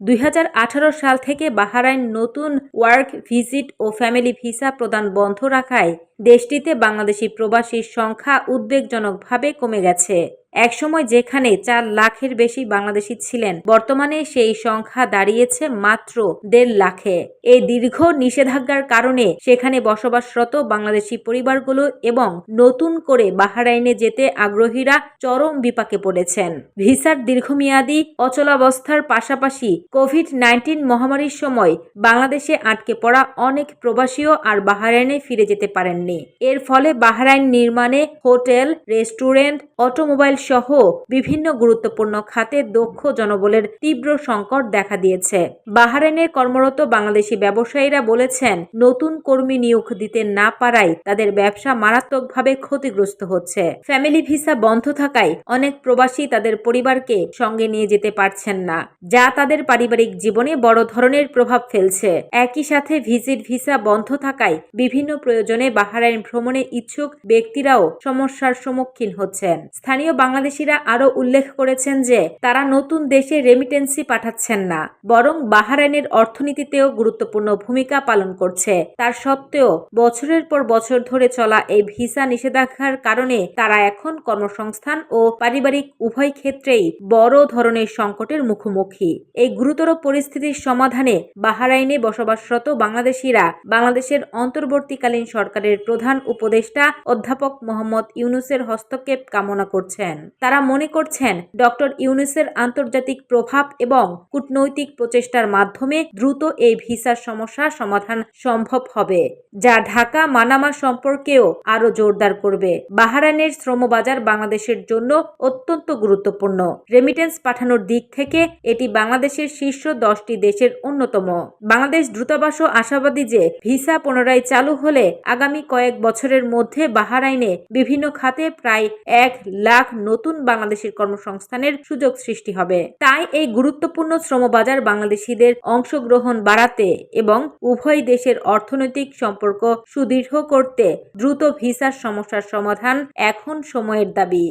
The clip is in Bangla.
দুই হাজার আঠারো সাল থেকে বাহারাইন নতুন ওয়ার্ক ভিজিট ও ফ্যামিলি ভিসা প্রদান বন্ধ রাখায় দেশটিতে বাংলাদেশি প্রবাসীর সংখ্যা উদ্বেগজনকভাবে কমে গেছে। একসময় যেখানে চার লাখের বেশি বাংলাদেশি ছিলেন, বর্তমানে সেই সংখ্যা দাঁড়িয়েছে মাত্র দেড় লাখে। এই দীর্ঘ নিষেধাজ্ঞার কারণে সেখানে বসবাসরত বাংলাদেশি পরিবারগুলো এবং নতুন করে বাহারাইনে যেতে আগ্রহীরা চরম বিপাকে পড়েছেন। ভিসার দীর্ঘমেয়াদী অচলাবস্থার পাশাপাশি কোভিড নাইন্টিন মহামারীর সময় বাংলাদেশে আটকে পড়া অনেক প্রবাসীও আর বাহারাইনে ফিরে যেতে পারেননি। এর ফলে বাহারাইন নির্মাণে হোটেল, রেস্টুরেন্ট, অটোমোবাইল সহ বিভিন্ন গুরুত্বপূর্ণ খাতে দক্ষ জনবলের তীব্র সংকট দেখা দিয়েছে। বাহারাইনের কর্মরত বাংলাদেশি ব্যবসায়ীরা বলেছেন, নতুন কর্মী নিয়োগ দিতে না পারায় তাদের ব্যবসা মারাত্মকভাবে ক্ষতিগ্রস্ত হচ্ছে। ফ্যামিলি ভিসা বন্ধ থাকায় অনেক প্রবাসী তাদের পরিবারকে সঙ্গে নিয়ে যেতে পারছেন না, যা তাদের পারিবারিক জীবনে বড় ধরনের প্রভাব ফেলছে। একই সাথে ভিজিট ভিসা বন্ধ থাকায় বিভিন্ন প্রয়োজনে বাহারাইন ভ্রমণে ইচ্ছুক ব্যক্তিরাও সমস্যার সম্মুখীন হচ্ছেন। স্থানীয় বাংলাদেশিরা আরও উল্লেখ করেছেন যে, তারা নতুন দেশে রেমিটেন্সি পাঠাচ্ছেন না, বরং বাহারাইনের অর্থনীতিতেও গুরুত্বপূর্ণ ভূমিকা পালন করছে। তার সত্ত্বেও, বছরের পর বছর ধরে চলা এই ভিসা নিষেধাজ্ঞার কারণে তারা এখন কর্মসংস্থান ও পারিবারিক উভয় ক্ষেত্রেই বড় ধরনের সংকটের মুখোমুখি। এই গুরুতর পরিস্থিতির সমাধানে বাহারাইনে বসবাসরত বাংলাদেশিরা বাংলাদেশের অন্তর্বর্তীকালীন সরকারের প্রধান উপদেষ্টা অধ্যাপক মোহাম্মদ ইউনুসের হস্তক্ষেপ কামনা করছেন। তারা মনে করছেন, ডক্টর ইউনুসের আন্তর্জাতিক প্রভাব এবং কূটনৈতিক প্রচেষ্টার মাধ্যমে দ্রুত এই ভিসার সমস্যা সমাধান সম্ভব হবে, যা ঢাকা মানামা সম্পর্কেও আরও জোরদার করবে। বাহারাইনের শ্রমবাজার বাংলাদেশের জন্য অত্যন্ত গুরুত্বপূর্ণ। রেমিটেন্স পাঠানোর দিক থেকে এটি বাংলাদেশের শীর্ষ দশটি দেশের অন্যতম। বাংলাদেশ দ্রুতাবাসও আশাবাদী যে ভিসা পুনরায় চালু হলে আগামী কয়েক বছরের মধ্যে বাহারাইনে বিভিন্ন খাতে প্রায় এক লাখ নতুন বাংলাদেশের কর্মসংস্থানের সুযোগ সৃষ্টি হবে। তাই এই গুরুত্বপূর্ণ শ্রমবাজার বাংলাদেশিদের অংশগ্রহণ বাড়াতে এবং উভয় দেশের অর্থনৈতিক সম্পর্ক সুদৃঢ় করতে দ্রুত ভিসার সমস্যার সমাধান এখন সময়ের দাবি।